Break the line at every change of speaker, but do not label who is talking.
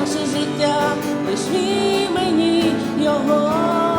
наше життя, лиш мені його.